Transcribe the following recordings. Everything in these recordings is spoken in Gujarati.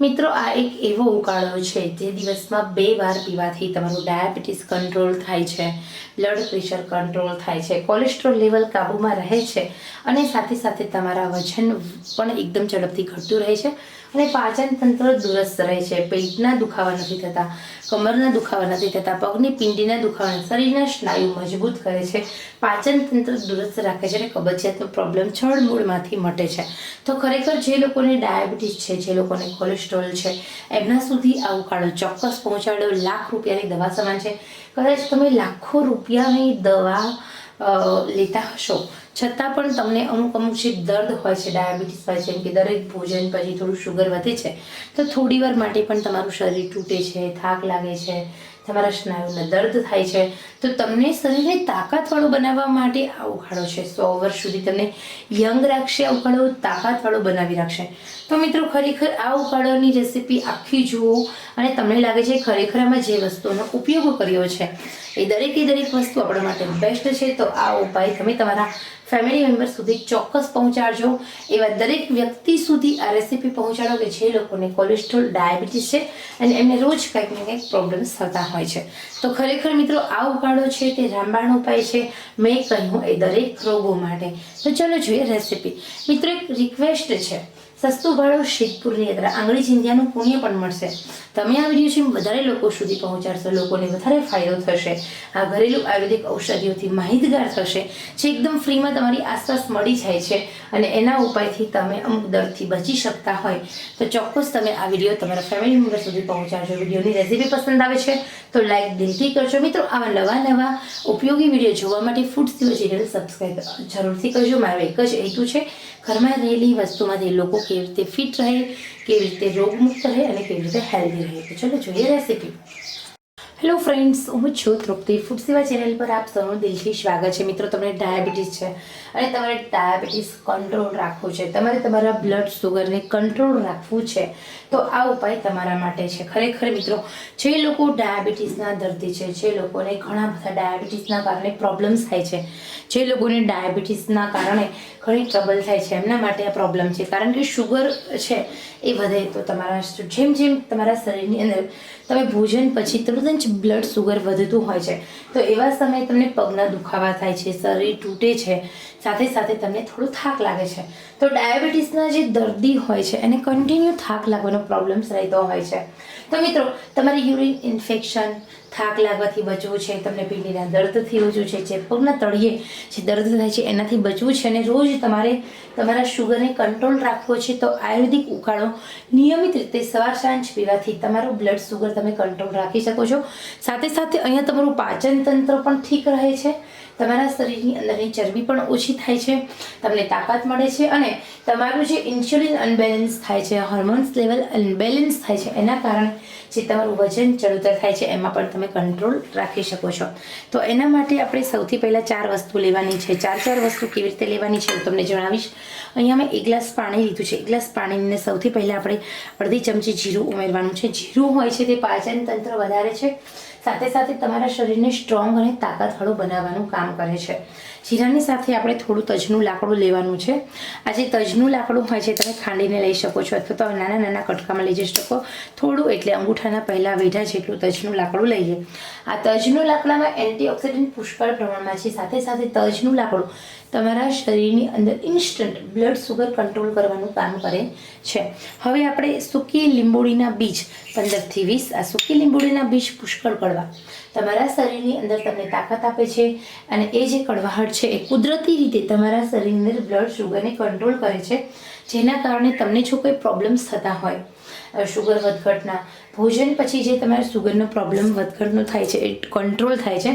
મિત્રો, આ એક એવો ઉકાળો છે જે દિવસમાં બે વાર પીવાથી તમારું ડાયાબિટીસ કંટ્રોલ થાય છે, બ્લડ પ્રેશર કંટ્રોલ થાય છે, કોલેસ્ટ્રોલ લેવલ કાબૂમાં રહે છે અને સાથે સાથે તમારા વજન પણ એકદમ ઝડપથી ઘટતું રહે છે અને પાચન તંત્ર દુરસ્ત રહે છે. પેટના દુખાવા નથી થતા, કમરના દુખાવા નથી થતા, પગની પિંડીના દુખાવા, શરીરના સ્નાયુ મજબૂત કરે છે, પાચન તંત્ર દુરસ્ત રાખે છે અને કબજિયાતનો પ્રોબ્લેમ મૂળમાંથી મટે છે. તો ખરેખર જે લોકોને ડાયાબિટીસ છે, જે લોકોને કોલેસ્ટ્રોલ છે. એમના સુધી આ ઉકાળો ચોક્કસ પહોંચાડો લાખ રૂપિયાની દવા સમાન છે. કદાચ તમે લાખો રૂપિયાની દવા લેતા હશો. છતાં પણ તમને અમુક અમુક જે દર્દ હોય છે, ડાયાબિટીસ હોય છે, એમ કે દરેક ભોજન પછી થોડું શુગર વધે છે, તો થોડી વાર માટે પણ તમારું શરીર તૂટે છે, થાક લાગે છે તમારા સ્નાયુને દર્દ થાય છે, તો તમને શરીરને તાકાતવાળું બનાવવા માટે આ ઉખાડો છે. સો વર્ષ સુધી તમને યંગ રાખશે આ ઉખાડો, તાકાતવાળો બનાવી રાખશે. તો મિત્રો, ખરેખર આ ઉકાળોની રેસીપી આખી જુઓ અને તમને લાગે છે ખરેખર આમાં જે વસ્તુનો ઉપયોગ કર્યો છે. એ દરેકે દરેક વસ્તુ આપણા માટે બેસ્ટ છે, તો આ ઉપાય તમે તમારા ફેમિલી મેમ્બર સુધી ચોક્કસ પહોંચાડજો. એવા દરેક વ્યક્તિ સુધી આ રેસીપી પહોંચાડો કે જે લોકોને કોલેસ્ટ્રોલ ડાયાબિટીસ છે, અને એમને રોજ કંઈક ને કંઈક પ્રોબ્લેમ્સ થતા હોય છે. તો ખરેખર મિત્રો, આ ઉકાળો છે, તે રામબાણ ઉપાય છે. મેં કહ્યું એ દરેક રોગો માટે. તો ચલો જોઈએ રેસીપી મિત્રો, એક રિક્વેસ્ટ છે. સસ્તું ભાડું શીતપુરની યાત્રા આંગળી ચિંધ્યાનું પુણ્ય પણ મળશે. તમે આ વીડિયો વધારે લોકો સુધી પહોંચાડશો, લોકોને વધારે ફાયદો થશે. આ ઘરેલું આયુર્વેદિક ઔષધિઓથી માહિતગાર થશે, જે એકદમ ફ્રીમાં તમારી આસપાસ મળી જાય છે અને એના ઉપાયથી તમે અમુક દર્દથી બચી શકતા હોય. તો ચોક્કસ તમે આ વીડિયો તમારા ફેમિલી મેમ્બર સુધી પહોંચાડજો. વિડીયોની રેસીપી પસંદ આવે છે, તો લાઈક દિલથી કરજો. મિત્રો, આવા નવા નવા ઉપયોગી વીડિયો જોવા માટે ફૂડ સિવો ચેનલ સબસ્ક્રાઈબ જરૂરથી કરજો. મારો એક જ હેતુ છે ઘરમાં રહેલી વસ્તુમાંથી લોકો કેવી રીતે ફિટ રહે, કેવી રીતે રોગમુક્ત રહે અને કેવી રીતે હેલ્ધી રહે. તો ચલો જોઈએ રેસીપી હેલો ફ્રેન્ડ્સ હું છું તૃપ્તિ. ફૂડ સેવા ચેનલ પર આપ સૌનું દિલથી સ્વાગત છે. મિત્રો, તમને ડાયાબિટીસ છે અને તમારે ડાયાબિટીસ કંટ્રોલ રાખવું છે. તમારે તમારા બ્લડ સુગરને કંટ્રોલ રાખવું છે. તો આ ઉપાય તમારા માટે છે. ખરેખર, મિત્રો, જે લોકો ડાયાબિટીસના દર્દી છે, જે લોકોને ઘણા બધા ડાયાબિટીસના કારણે પ્રોબ્લેમ્સ થાય છે, જે લોકોને ડાયાબિટીસના કારણે ઘણી ટ્રબલ થાય છે, એમના માટે આ પ્રોબ્લેમ છે. કારણ કે શુગર છે એ વધે તો તમારા જેમ જેમ તમારા શરીરની અંદર તમે ભોજન પછી તરત બ્લડ સુગર વધતું હોય છે. તો એવા સમયે તમને પગના દુખાવા થાય છે, શરીર તૂટે છે, સાથે સાથે તમને થોડો થાક લાગે છે. તો ડાયાબિટીસના જે દર્દી હોય છે, એને કન્ટિન્યુ થાક લાગવાનો પ્રોબ્લેમ્સ રહેતો હોય છે. તો મિત્રો, તમારે યુરિન ઇન્ફેક્શન થાક લાગવાથી બચવું છે, તમને પીઠીના દર્દથી બચવું છે, જે પગના તળિયે જે દર્દ થાય છે, એનાથી બચવું છે અને રોજ તમારે તમારા શુગરને કંટ્રોલ રાખવો છે, તો આયુર્વેદિક ઉકાળો નિયમિત રીતે સવાર સાંજ પીવાથી તમારું બ્લડ સુગર તમે કંટ્રોલ રાખી શકો છો. સાથે સાથે અહીંયા તમારું પાચન તંત્ર પણ ઠીક રહે છે. તમારા શરીરની અંદરની ચરબી પણ ઓછી થાય છે. તમને તાકાત મળે છે અને તમારું જે ઇન્સ્યુલિન અનબેલેન્સ થાય છે, હોર્મોન્સ લેવલ અનબેલેન્સ થાય છે, એના કારણે જે તમારું વજન ચડતર થાય છે, એમાં પણ તમે કંટ્રોલ રાખી શકો છો. તો એના માટે આપણે સૌથી પહેલાં ચાર વસ્તુ લેવાની છે. ચાર ચાર વસ્તુ કેવી રીતે લેવાની છે હું તમને જણાવીશ. અહીંયા મેં એક ગ્લાસ પાણી લીધું છે. એક ગ્લાસ પાણીને સૌથી પહેલાં આપણે અડધી ચમચી જીરું ઉમેરવાનું છે. જીરું હોય છે તે પાચન તંત્ર વધારે છે. સાથે સાથે તમારા શરીરને સ્ટ્રોંગ અને તાકાતવાળું બનાવવાનું કામ કરે છે. જીરાની સાથે આપણે થોડું તજનું લાકડું લેવાનું છે. આ જે તજનું લાકડું હોય છે તમે ખાંડીને લઈ શકો છો અથવા તો નાના નાના કટકામાં લઈ જઈ શકો. થોડું એટલે અંગૂઠાના પહેલાં વેઢા જેટલું તજનું લાકડું લઈએ. આ તજનું લાકડામાં એન્ટીઓક્સિડન્ટ પુષ્કળ પ્રમાણમાં છે. સાથે સાથે તજનું લાકડું તમારા શરીરની અંદર ઇન્સ્ટન્ટ બ્લડ સુગર કંટ્રોલ કરવાનું કામ કરે છે. હવે આપણે સૂકી લીંબોળીના બીજ પંદરથી વીસ, આ સૂકી લીંબોળીના બીજ પુષ્કળ કડવા. તમારા શરીરની અંદર તમને તાકાત આપે છે અને એ જે કડવાહટ છે એ કુદરતી રીતે તમારા શરીરની અંદર બ્લડ શુગરને કંટ્રોલ કરે છે. જેના કારણે તમને જો કોઈ પ્રોબ્લેમ્સ થતા હોય શુગર વધઘટના, ભોજન પછી જે તમારા સુગરનો પ્રોબ્લેમ વધઘટનો થાય છે, એ કંટ્રોલ થાય છે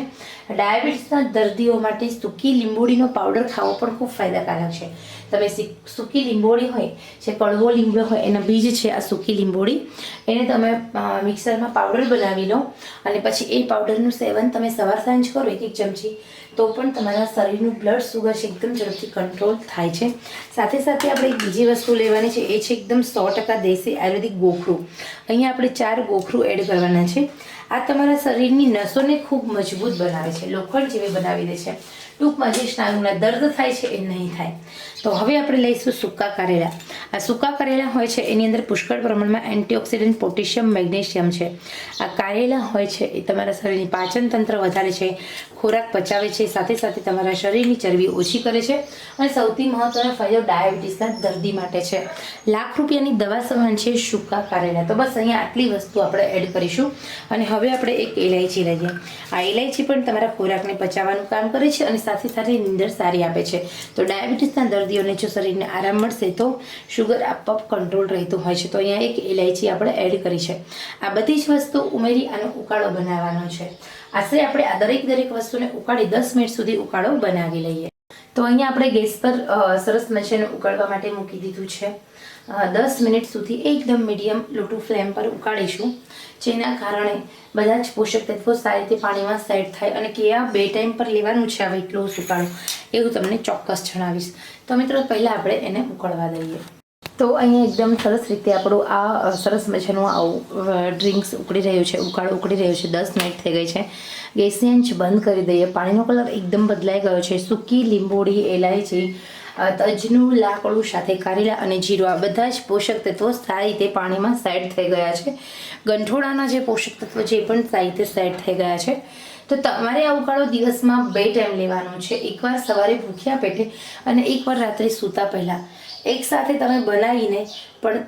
ડાયાબિટીસના દર્દીઓ માટે સૂકી લીંબોળીનો પાવડર ખાવો પણ ખૂબ ફાયદાકારક છે. તમે સૂકી લીંબોળી હોય, જે કડવો લીંબો હોય, એના બીજ છે આ સૂકી લીંબોળી, એને તમે મિક્સરમાં પાવડર બનાવી લો અને પછી એ પાવડરનું સેવન તમે સવાર સાંજ કરો એક એક ચમચી, તો પણ તમારા શરીરનું બ્લડ સુગર છે એકદમ ઝડપથી કંટ્રોલ થાય છે. સાથે સાથે આપણે એક બીજી વસ્તુ લેવાની છે, એ છે એકદમ સો ટકા દેશી આયુર્વેદિક ગોખરું. અહીંયા આપણે ચાર ગોખરું એડ કરવાના છે. આ તમારા શરીરની નસોને ખૂબ મજબૂત બનાવે છે, લોખંડ જેવી બનાવી દે છે. ટૂંકમાં જે સ્નાયુના દર્દ થાય છે એ નહીં થાય. તો હવે આપણે લઈશું સૂકા કારેલા. આ સૂકા કારેલા હોય છે, એની અંદર પુષ્કળ પ્રમાણમાં એન્ટીઓક્સિડન્ટ, પોટેશિયમ, મેગ્નેશિયમ છે. આ કારેલા હોય છે, એ તમારા શરીરની પાચન તંત્ર વધારે છે, ખોરાક પચાવે છે, સાથે સાથે તમારા શરીરની ચરબી ઓછી કરે છે અને સૌથી મહત્વનો ફાયદો ડાયાબિટીસના દર્દી માટે છે. લાખ રૂપિયાની દવા સમાન છે સૂકા કારેલા. તો બસ અહીંયા આટલી વસ્તુ આપણે એડ કરીશું અને હવે આપણે એક ઇલાયચી લઈએ. આ ઇલાયચી પણ તમારા ખોરાકને પચાવવાનું કામ કરે છે અને સાથે સાથે નીંદર સારી આપે છે. તો ડાયાબિટીસના દર્દીઓને જો શરીરને આરામ મળશે તો શુગર આપઆપ કંટ્રોલ રહેતું હોય છે. તો અહીંયા એક ઇલાયચી આપણે એડ કરી છે. આ બધી જ વસ્તુ ઉમેરી આનો ઉકાળો બનાવવાનો છે. આશરે આપણે આ દરેક દરેક વસ્તુને ઉકાળી દસ મિનિટ સુધી ઉકાળો બનાવી લઈએ. તો અહીંયા આપણે ગેસ પર સરસ મજાને ઉકળવા માટે મૂકી દીધું છે. દસ મિનિટ સુધી એકદમ મીડિયમ લોટું ફ્લેમ પર ઉકાળીશું, જેના કારણે બધા જ પોષક તત્વો સારી રીતે પાણીમાં સેટ થાય અને કયા બે ટાઈમ પર લેવાનું છે હવે એટલું સુકાણું એવું તમને ચોક્કસ જણાવીશ. તો મિત્રો, પહેલાં આપણે એને ઉકળવા દઈએ. તો અહીંયા એકદમ સરસ રીતે આપણું આ સરસ મજાનું આવું ડ્રિંક્સ ઉકળી રહ્યું છે, ઉકાળો ઉકળી રહ્યો છે, દસ મિનિટ થઈ ગઈ છે. ગેસની આંચ બંધ કરી દઈએ. પાણીનો કલર એકદમ બદલાઈ ગયો છે. સૂકી, લીંબોળી એલાયચી તજનું, લાકડું સાથે કારેલા અને જીરું, આ બધા જ પોષક તત્વો સારી રીતે પાણીમાં સેટ થઈ ગયા છે. ગંઠોડાના જે પોષક તત્વો જે પણ સારી રીતે સેટ થઈ ગયા છે. તો તમારે આ ઉકાળો દિવસમાં બે ટાઈમ લેવાનો છે. એકવાર સવારે ભૂખ્યા પેટે અને એકવાર રાત્રે સૂતા પહેલાં. એકસાથે તમે બનાવીને પણ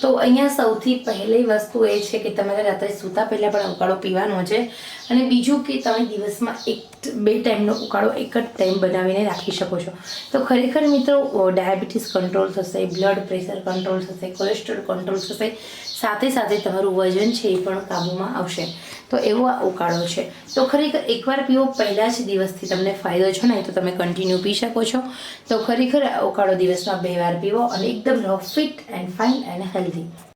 તો અહીંયા સૌથી પહેલી વસ્તુ એ છે કે તમારે રાત્રે સૂતા પહેલાં પણ ઉકાળો પીવાનો છે. અને બીજું કે તમે દિવસમાં એક બે ટાઈમનો ઉકાળો એક જ ટાઈમ બનાવીને રાખી શકો છો. તો ખરેખર મિત્રો ડાયાબિટીસ કંટ્રોલ થશે, બ્લડ પ્રેશર કંટ્રોલ થશે, કોલેસ્ટ્રોલ કંટ્રોલ થશે સાથે સાથે તમારું વજન છે એ પણ કાબૂમાં આવશે. તો એવો આ ઉકાળો છે. તો ખરેખર એકવાર પીવો, પહેલાં જ દિવસથી તમને ફાયદો છે ને તો તમે કન્ટિન્યુ પી શકો છો. તો ખરેખર આ ઉકાળો દિવસમાં બે વાર પીવો અને એકદમ fit and fine and healthy